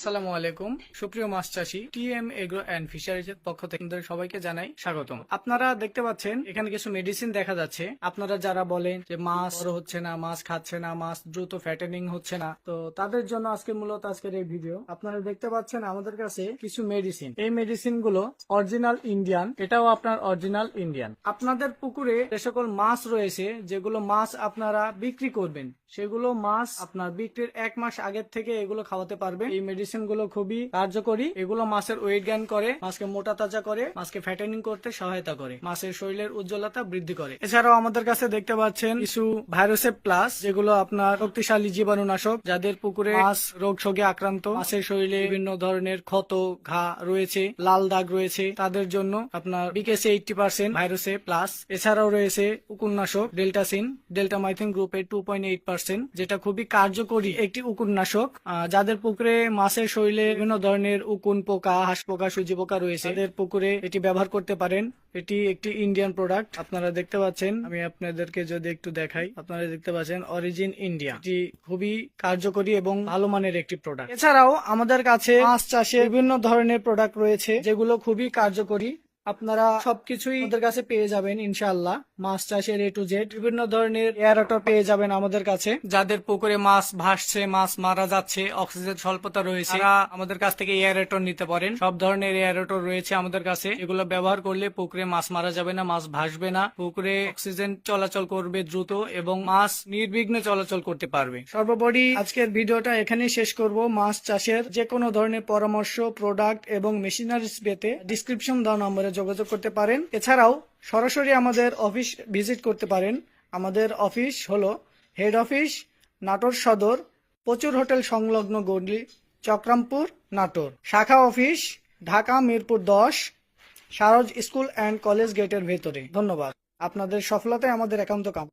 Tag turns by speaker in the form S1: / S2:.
S1: আসসালামু আলাইকুম। সুপ্রিয় মাছ চাষী, টিএম এগ্রো অ্যান্ড ফিশারিজ পক্ষ থেকে সবাইকে জানাই স্বাগতম। আপনারা দেখতে পাচ্ছেন, এখানে কিছু মেডিসিন দেখা যাচ্ছে। আপনারা যারা বলেন যে মাছ হচ্ছে না, মাছ খাচ্ছে না, মাছ দ্রুত ফ্যাটেনিং হচ্ছে না, তো তাদের জন্য আজকে মূলত আজকের এই ভিডিও আপনারা দেখতে পাচ্ছেন আমাদের কাছে কিছু মেডিসিন এই মেডিসিনগুলো অরিজিনাল ইন্ডিয়ান এটাও আপনার অরিজিনাল ইন্ডিয়ান আপনাদের পুকুরে যে সকল মাছ রয়েছে, যেগুলো মাছ আপনারা বিক্রি করবেন, সেগুলো মাছ আপনার বিক্রির এক মাস আগের থেকে এগুলো খাওয়াতে পারবে এই মেডিসিন গুলো খুবই কার্যকরী। এগুলো মাছের ওয়েট জ্ঞান করে মাছকে মোটা তাজা করে মাছকে ফ্যাটেনিং করতে সহায়তা করে। মাছের শরীরের উজ্জ্বলতা বৃদ্ধি করে। এছাড়াও আমাদের কাছে দেখতে পাচ্ছেন কিছু ভাইরাসের প্লাস যেগুলো আপনার শক্তিশালী জীবাণুনাশক যাদের পুকুরে মাছ রোগ শোকে আক্রান্ত। মাছের শরীরে বিভিন্ন ধরনের ক্ষত ঘা রয়েছে লাল দাগ রয়েছে। তাদের জন্য আপনার বিকেসি এইটটি পার্সেন্ট ভাইরাসে প্লাস এছাড়াও রয়েছে উকুননাশক ডেল্টাসিন ডেল্টামাইথিন গ্রুপের টু পয়েন্ট এইট পার্সেন্ট যেটা খুবই কার্যকরী একটি উকুননাশক। আহ, যাদের পুকুরে মাছের শরীরে বিভিন্ন ধরনের উকুন পোকা, হাঁস পোকা, সুজি পোকা রয়েছে। তাদের পুকুরে এটি ব্যবহার করতে পারেন। এটি একটি ইন্ডিয়ান প্রোডাক্ট আপনারা দেখতে পাচ্ছেন, আমি আপনাদেরকে যদি একটু দেখাই, আপনারা দেখতে পাচ্ছেন অরিজিন ইন্ডিয়া এটি খুবই কার্যকরী এবং ভালো মানের একটি প্রোডাক্ট এছাড়াও আমাদের কাছে মাছ চাষে বিভিন্ন ধরনের প্রোডাক্ট রয়েছে, যেগুলো খুবই কার্যকরী। আপনারা সবকিছুই আমাদের কাছে পেয়ে যাবেন, ইনশাআল্লাহ। মাছ চাষের এ টু জেড বিভিন্ন ধরনের এয়ারটর পেয়ে যাবেন আমাদের কাছে। যাদের পুকুরে মাছ ভাসছে, মাছ মারা যাচ্ছে, অক্সিজেন স্বল্পতা রয়েছে, তারা আমাদের কাছ থেকে এয়ারেটর নিতে পারেন। সব ধরনের এয়ারেটর রয়েছে আমাদের কাছে। এগুলো ব্যবহার করলে পুকুরে মাছ মারা যাবে না, মাছ ভাসবে না। পুকুরে অক্সিজেন চলাচল করবে দ্রুত এবং মাছ নির্বিঘ্নে চলাচল করতে পারবে। সর্বোপরি আজকের ভিডিওটা এখানেই শেষ করব। মাছ চাষের যে কোনো ধরনের পরামর্শ প্রোডাক্ট এবং মেশিনারিজ পেতে ডিসক্রিপশন দেওয়া নম্বরে যোগাযোগ করতে পারেন। এছাড়াও সরাসরি আমাদের অফিস ভিজিট করতে পারেন। আমাদের অফিস হলো হেড অফিস, নাটোর সদর, প্রচুর হোটেল সংলগ্ন গন্ডি চক্রামপুর, নাটোর। শাখা অফিস, ঢাকা মিরপুর দশ, সারজ স্কুল অ্যান্ড কলেজ গেটের ভেতরে। ধন্যবাদ। আপনাদের সফলতায় আমাদের একান্ত কাম